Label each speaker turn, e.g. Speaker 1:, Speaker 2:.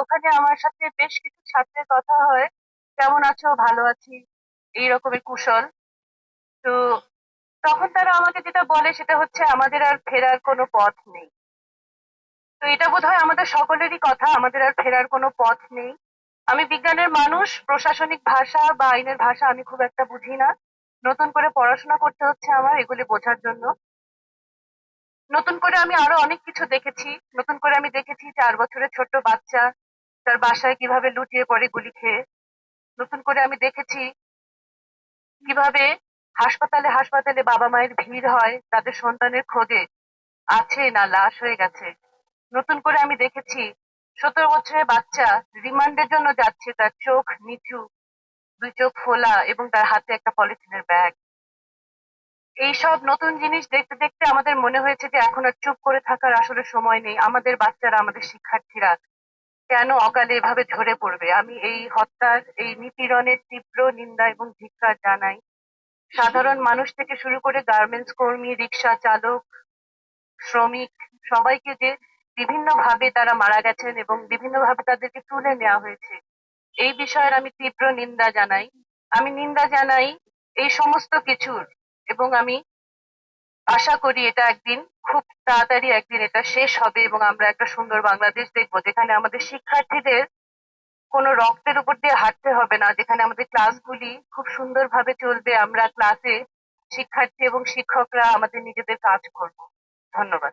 Speaker 1: ওখানে আমার সাথে বেশ কিছু ছাত্রের কথা হয়। কেমন আছো? ভালো আছি। এই রকমের কুশল। তো তখন তারা আমাকে যেটা বলে সেটা হচ্ছে, আমাদের আর ফেরার কোনো পথ নেই। তো এটা বোধহয় আমাদের সকলেরই কথা, আমাদের আর ফেরার কোনো পথ নেই। আমি বিজ্ঞানের মানুষ, প্রশাসনিক ভাষা বা আইনের ভাষা আমি খুব একটা বুঝি না। নতুন করে পড়াশোনা করতে হচ্ছে আমার এগুলি বোঝার জন্য। নতুন করে আমি আরও অনেক কিছু দেখেছি। নতুন করে আমি দেখেছি চার বছরের ছোট্ট বাচ্চা তার বাসায় কীভাবে লুটিয়ে পড়ে গুলি খেয়ে। নতুন করে আমি দেখেছি কীভাবে হাসপাতালে হাসপাতালে বাবা মায়ের ভিড় হয়, তাদের সন্তানের খোঁজে। আছে না, লাশ হয়ে গেছে। নতুন করে আমি দেখেছি সতেরো বছরের বাচ্চা রিমান্ডের জন্য যাচ্ছে, তার চোখ নিচু, দুই চোখ ফোলা এবং তার হাতে একটা পলিথিনের ব্যাগ। এইসব নতুন জিনিস দেখতে দেখতে আমাদের মনে হয়েছে যে এখন আর চুপ করে থাকার আসলে সময় নেই। আমাদের বাচ্চারা, আমাদের শিক্ষার্থীরা কেন অকালে এভাবে ঝরে পড়বে? আমি এই হত্যার, এই নিপীড়নের তীব্র নিন্দা এবং ধিক্কার জানাই। সাধারণ মানুষ থেকে শুরু করে গার্মেন্টস কর্মী, রিক্সা চালক, শ্রমিক, সবাইকে যে বিভিন্ন ভাবে তারা মারা গেছেন এবং বিভিন্ন ভাবে তাদেরকে তুলে নেওয়া হয়েছে, এই বিষয়ের আমি তীব্র নিন্দা জানাই। আমি নিন্দা জানাই এই সমস্ত কিছুর এবং আমি আশা করি এটা একদিন খুব তাড়াতাড়ি একদিন এটা শেষ হবে এবং আমরা একটা সুন্দর বাংলাদেশ দেখব, যেখানে আমাদের শিক্ষার্থীদের কোনো রক্তের উপর দিয়ে হাঁটতে হবে না, যেখানে আমাদের ক্লাসগুলি খুব সুন্দরভাবে চলবে, আমরা ক্লাসে শিক্ষার্থী এবং শিক্ষকরা আমাদের নিজেদের কাজ করব। ধন্যবাদ।